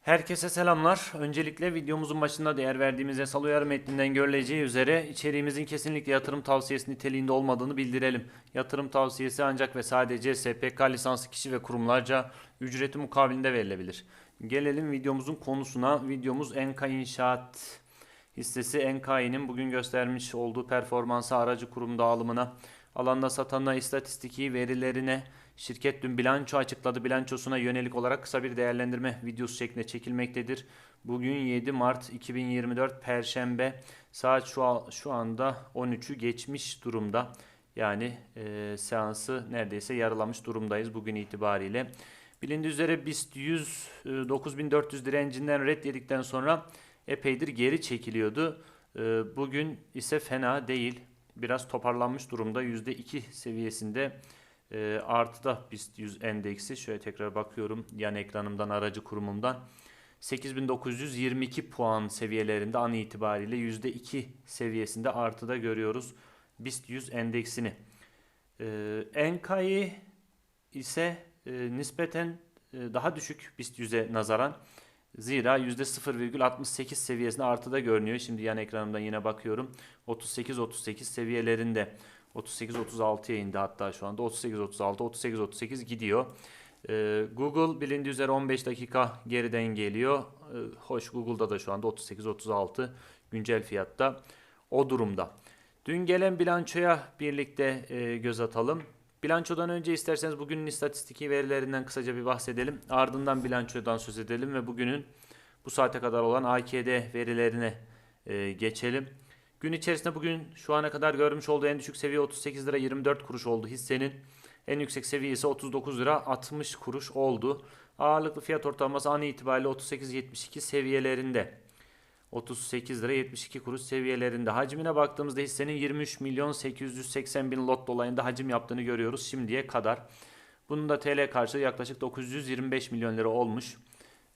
Herkese selamlar. Öncelikle videomuzun başında değer verdiğimiz yasal uyarı metninden görüleceği üzere içeriğimizin kesinlikle yatırım tavsiyesi niteliğinde olmadığını bildirelim. Yatırım tavsiyesi ancak ve sadece SPK lisanslı kişi ve kurumlarca ücreti mukabilinde verilebilir. Gelelim videomuzun konusuna. Videomuz Enka İnşaat hissesi Enkai'nin bugün göstermiş olduğu performansı aracı kurum dağılımına, alanda satanına, istatistiki verilerine, şirket dün bilanço açıkladı. Bilançosuna yönelik olarak kısa bir değerlendirme videosu şeklinde çekilmektedir. Bugün 7 Mart 2024 Perşembe saat şu, an- şu anda 13'ü geçmiş durumda. Yani e, seansı neredeyse yarılamış durumdayız bugün itibariyle. Bilindiği üzere BIST 100 e, 9400 direncinden red yedikten sonra epeydir geri çekiliyordu. E, Bugün ise fena değil. Biraz toparlanmış durumda. %2 seviyesinde e, artıda BIST 100 endeksi. Şöyle tekrar bakıyorum yan ekranımdan aracı kurumumdan. 8922 puan seviyelerinde an itibariyle %2 seviyesinde artıda görüyoruz BIST 100 endeksini. E, Enkai ise e, nispeten e, daha düşük BIST 100'e nazaran. Zira %0,68 seviyesinde artıda görünüyor. Şimdi yan ekranımdan yine bakıyorum. 38-38 seviyelerinde. 38-36'ya indi hatta şu anda. 38-36, 38-38 gidiyor. Ee, Google bilindiği üzere 15 dakika geriden geliyor. Ee, hoş Google'da da şu anda 38-36 güncel fiyatta o durumda. Dün gelen bilançoya birlikte e, göz atalım. Bilançodan önce isterseniz bugünün istatistiki verilerinden kısaca bir bahsedelim. Ardından bilançodan söz edelim ve bugünün bu saate kadar olan AKD verilerine e, geçelim. Gün içerisinde bugün şu ana kadar görmüş olduğu en düşük seviye 38 lira 24 kuruş oldu hissenin. En yüksek seviyesi 39 lira 60 kuruş oldu. Ağırlıklı fiyat ortalaması an itibariyle 38.72 seviyelerinde. 38 lira 72 kuruş seviyelerinde. Hacmine baktığımızda hissenin 23 milyon 880 bin lot dolayında hacim yaptığını görüyoruz şimdiye kadar. Bunun da TL karşılığı yaklaşık 925 milyon lira olmuş.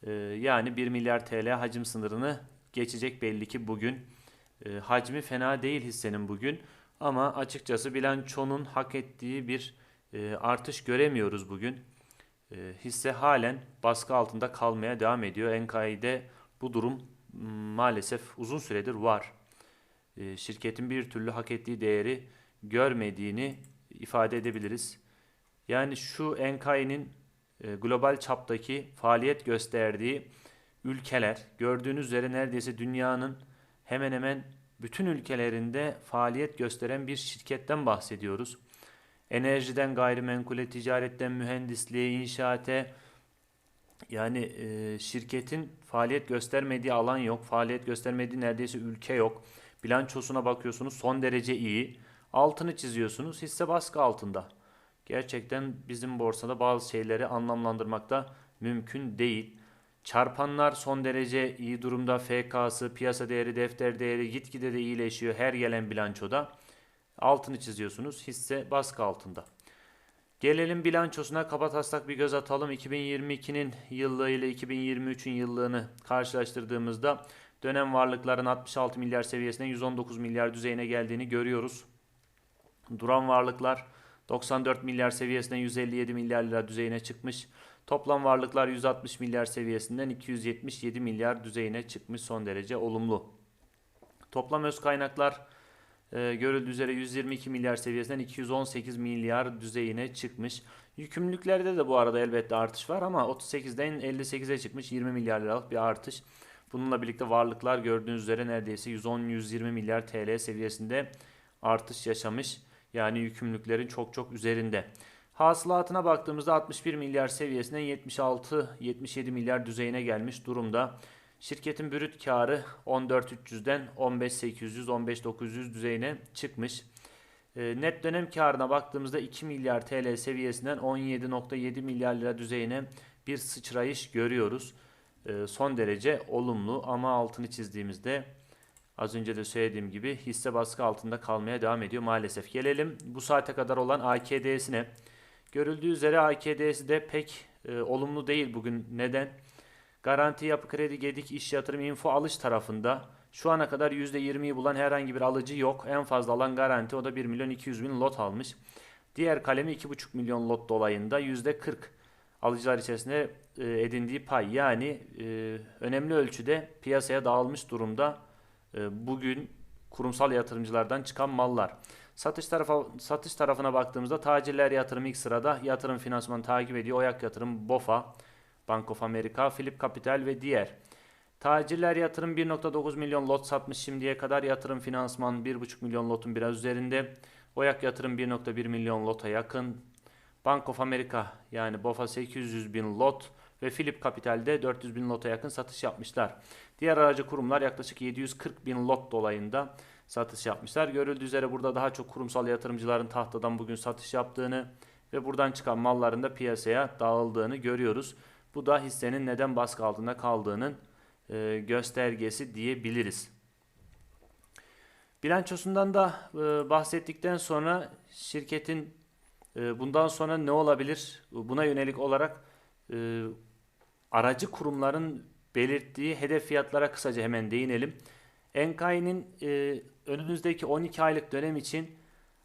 Ee, yani 1 milyar TL hacim sınırını geçecek belli ki bugün. Ee, hacmi fena değil hissenin bugün. Ama açıkçası bilançonun hak ettiği bir e, artış göremiyoruz bugün. E, hisse halen baskı altında kalmaya devam ediyor. Enkai'de bu durum m, maalesef uzun süredir var. E, şirketin bir türlü hak ettiği değeri görmediğini ifade edebiliriz. Yani şu Enkai'nin e, global çaptaki faaliyet gösterdiği ülkeler gördüğünüz üzere neredeyse dünyanın hemen hemen bütün ülkelerinde faaliyet gösteren bir şirketten bahsediyoruz. Enerjiden gayrimenkule, ticaretten mühendisliğe, inşaate yani e, şirketin faaliyet göstermediği alan yok. Faaliyet göstermediği neredeyse ülke yok. Bilançosuna bakıyorsunuz son derece iyi. Altını çiziyorsunuz hisse baskı altında. Gerçekten bizim borsada bazı şeyleri anlamlandırmakta mümkün değil. Çarpanlar son derece iyi durumda. FK'sı, piyasa değeri, defter değeri gitgide de iyileşiyor her gelen bilançoda. Altını çiziyorsunuz. Hisse baskı altında. Gelelim bilançosuna kabataslak bir göz atalım. 2022'nin yıllığı ile 2023'ün yıllığını karşılaştırdığımızda dönem varlıkların 66 milyar seviyesine 119 milyar düzeyine geldiğini görüyoruz. Duran varlıklar 94 milyar seviyesinden 157 milyar lira düzeyine çıkmış. Toplam varlıklar 160 milyar seviyesinden 277 milyar düzeyine çıkmış son derece olumlu. Toplam öz kaynaklar e, görüldüğü üzere 122 milyar seviyesinden 218 milyar düzeyine çıkmış. Yükümlülüklerde de bu arada elbette artış var ama 38'den 58'e çıkmış 20 milyar liralık bir artış. Bununla birlikte varlıklar gördüğünüz üzere neredeyse 110-120 milyar TL seviyesinde artış yaşamış. Yani yükümlülüklerin çok çok üzerinde. Hasılatına baktığımızda 61 milyar seviyesinden 76-77 milyar düzeyine gelmiş durumda. Şirketin brüt karı 14.300'den 15.800 15.900 düzeyine çıkmış. E, net dönem karına baktığımızda 2 milyar TL seviyesinden 17.7 milyar lira düzeyine bir sıçrayış görüyoruz. E, son derece olumlu ama altını çizdiğimizde az önce de söylediğim gibi hisse baskı altında kalmaya devam ediyor maalesef. Gelelim bu saate kadar olan AKD'sine. Görüldüğü üzere AKD'si de pek e, olumlu değil bugün. Neden? Garanti Yapı Kredi Gedik İş Yatırım Info alış tarafında şu ana kadar %20'yi bulan herhangi bir alıcı yok. En fazla alan garanti o da 1 milyon 200 bin lot almış. Diğer kalemi 2,5 milyon lot dolayında %40 alıcılar içerisinde e, edindiği pay. Yani e, önemli ölçüde piyasaya dağılmış durumda bugün kurumsal yatırımcılardan çıkan mallar. Satış tarafa satış tarafına baktığımızda tacirler yatırım ilk sırada. Yatırım finansmanı takip ediyor. Oyak yatırım, BOFA, Bank of America, Philip Capital ve diğer. Tacirler yatırım 1.9 milyon lot satmış şimdiye kadar. Yatırım finansman 1.5 milyon lotun biraz üzerinde. Oyak yatırım 1.1 milyon lota yakın. Bank of America yani BOFA 800 bin lot ve Philip Capital'de 400 bin lota yakın satış yapmışlar. Diğer aracı kurumlar yaklaşık 740 bin lot dolayında satış yapmışlar. Görüldüğü üzere burada daha çok kurumsal yatırımcıların tahtadan bugün satış yaptığını ve buradan çıkan malların da piyasaya dağıldığını görüyoruz. Bu da hissenin neden baskı altında kaldığının e, göstergesi diyebiliriz. Bilançosundan da e, bahsettikten sonra şirketin e, bundan sonra ne olabilir? Buna yönelik olarak aracı kurumların belirttiği hedef fiyatlara kısaca hemen değinelim. Enkai'nin e, önümüzdeki 12 aylık dönem için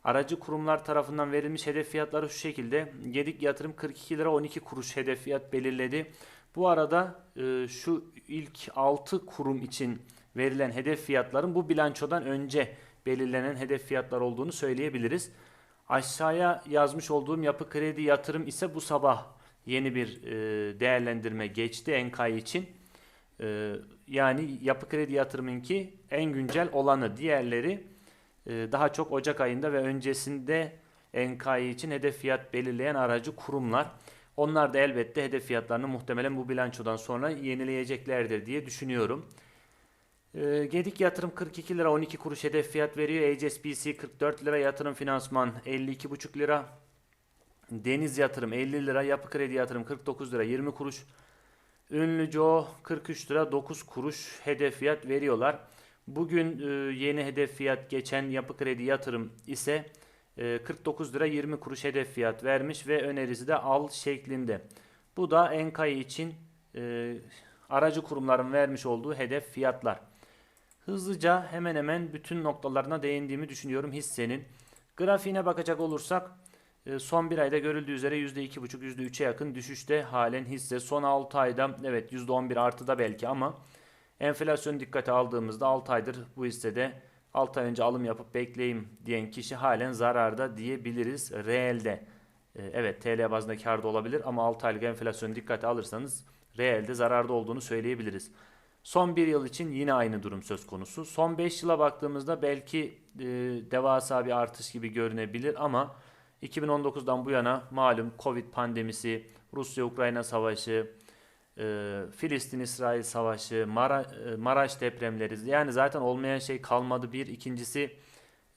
aracı kurumlar tarafından verilmiş hedef fiyatları şu şekilde. Gedik yatırım 42 lira 12 kuruş hedef fiyat belirledi. Bu arada e, şu ilk 6 kurum için verilen hedef fiyatların bu bilançodan önce belirlenen hedef fiyatlar olduğunu söyleyebiliriz. Aşağıya yazmış olduğum yapı kredi yatırım ise bu sabah yeni bir e, değerlendirme geçti Enkay için. E, yani yapı kredi yatırımınki en güncel olanı. Diğerleri e, daha çok Ocak ayında ve öncesinde Enkay için hedef fiyat belirleyen aracı kurumlar. Onlar da elbette hedef fiyatlarını muhtemelen bu bilançodan sonra yenileyeceklerdir diye düşünüyorum. E, Gedik yatırım 42 lira 12 kuruş hedef fiyat veriyor. HSBC 44 lira yatırım finansman 52,5 lira. Deniz yatırım 50 lira. Yapı kredi yatırım 49 lira 20 kuruş. Ünlü Joe 43 lira 9 kuruş hedef fiyat veriyorlar. Bugün e, yeni hedef fiyat geçen yapı kredi yatırım ise e, 49 lira 20 kuruş hedef fiyat vermiş ve önerisi de al şeklinde. Bu da Enkay için e, aracı kurumların vermiş olduğu hedef fiyatlar. Hızlıca hemen hemen bütün noktalarına değindiğimi düşünüyorum hissenin. Grafiğine bakacak olursak e, son bir ayda görüldüğü üzere %2,5 %3'e yakın düşüşte halen hisse. Son 6 ayda evet %11 artıda belki ama enflasyon dikkate aldığımızda 6 aydır bu hissede 6 ay önce alım yapıp bekleyeyim diyen kişi halen zararda diyebiliriz. Reelde e, evet TL bazında karda olabilir ama 6 aylık enflasyonu dikkate alırsanız reelde zararda olduğunu söyleyebiliriz. Son bir yıl için yine aynı durum söz konusu. Son 5 yıla baktığımızda belki e, devasa bir artış gibi görünebilir ama 2019'dan bu yana malum Covid pandemisi, Rusya-Ukrayna savaşı, e, Filistin-İsrail savaşı, Mara, e, Maraş depremleri yani zaten olmayan şey kalmadı bir. ikincisi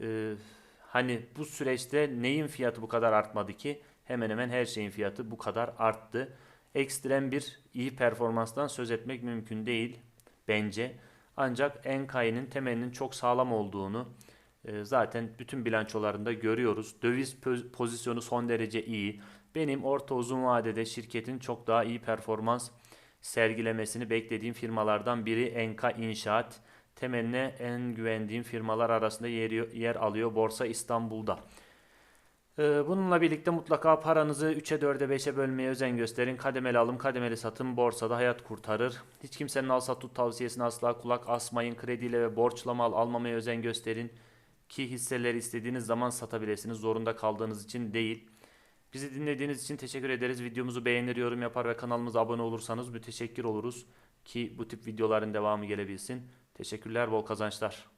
e, hani bu süreçte neyin fiyatı bu kadar artmadı ki? Hemen hemen her şeyin fiyatı bu kadar arttı. Ekstrem bir iyi performanstan söz etmek mümkün değil bence. Ancak Enkai'nin temelinin çok sağlam olduğunu e, zaten bütün bilançolarında görüyoruz. Döviz pozisyonu son derece iyi. Benim orta uzun vadede şirketin çok daha iyi performans sergilemesini beklediğim firmalardan biri Enka İnşaat. Temeline en güvendiğim firmalar arasında yer, yer alıyor Borsa İstanbul'da. Ee, bununla birlikte mutlaka paranızı 3'e 4'e 5'e bölmeye özen gösterin. Kademeli alım, kademeli satım borsada hayat kurtarır. Hiç kimsenin al sat tut tavsiyesine asla kulak asmayın. Krediyle ve borçla mal almamaya özen gösterin. Ki hisseleri istediğiniz zaman satabilirsiniz. Zorunda kaldığınız için değil. Bizi dinlediğiniz için teşekkür ederiz. Videomuzu beğenir, yorum yapar ve kanalımıza abone olursanız müteşekkir oluruz. Ki bu tip videoların devamı gelebilsin. Teşekkürler, bol kazançlar.